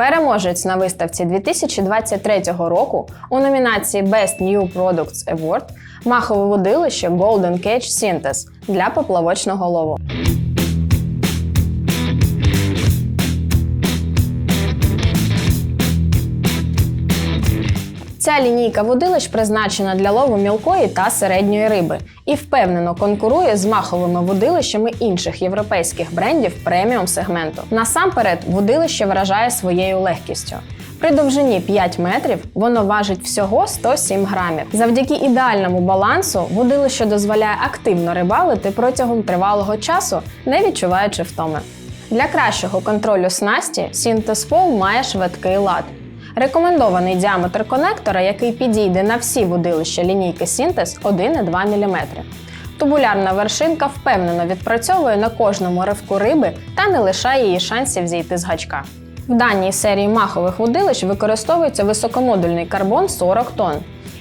Переможець на виставці 2023 року у номінації Best New Products Award махове водилище Golden Cage Synthes для поплавочного лову. Ця лінійка водилищ призначена для лову мілкої та середньої риби і впевнено конкурує з маховими водилищами інших європейських брендів преміум сегменту. Насамперед, водилище вражає своєю легкістю. При довжині 5 метрів воно важить всього 107 грамів. Завдяки ідеальному балансу водилище дозволяє активно рибалити протягом тривалого часу, не відчуваючи втоми. Для кращого контролю снасті Сінтеспол має швидкий лад. Рекомендований діаметр конектора, який підійде на всі водилища лінійки Сінтез 1,2 мм. Тубулярна вершинка впевнено відпрацьовує на кожному ривку риби та не лишає її шансів зійти з гачка. В даній серії махових водилищ використовується високомодульний карбон 40 тонн,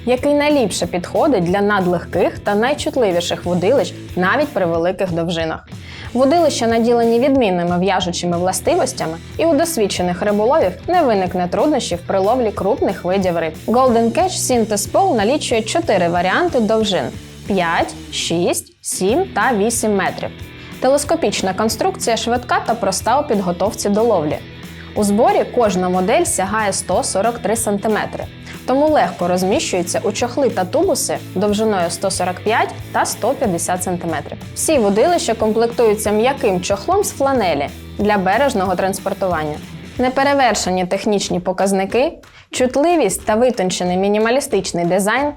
який найліпше підходить для надлегких та найчутливіших водилищ навіть при великих довжинах. Водилища наділені відмінними в'яжучими властивостями, і у досвідчених риболовів не виникне труднощів при ловлі крупних видів риб. Golden Catch Synthes Pole налічує 4 варіанти довжин: 5, 6, 7 та 8 метрів. Телескопічна конструкція швидка та проста у підготовці до ловлі. У зборі кожна модель сягає 143 см, тому легко розміщується у чохли та тубуси довжиною 145 та 150 см. Всі водилища комплектуються м'яким чохлом з фланелі для бережного транспортування. Неперевершені технічні показники, чутливість та витончений мінімалістичний дизайн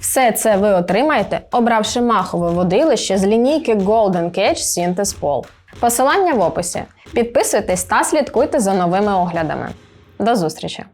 все це ви отримаєте, обравши махове водилище з лінійки Golden Cage Synthes Pole. Посилання в описі. Підписуйтесь та слідкуйте за новими оглядами. До зустрічі!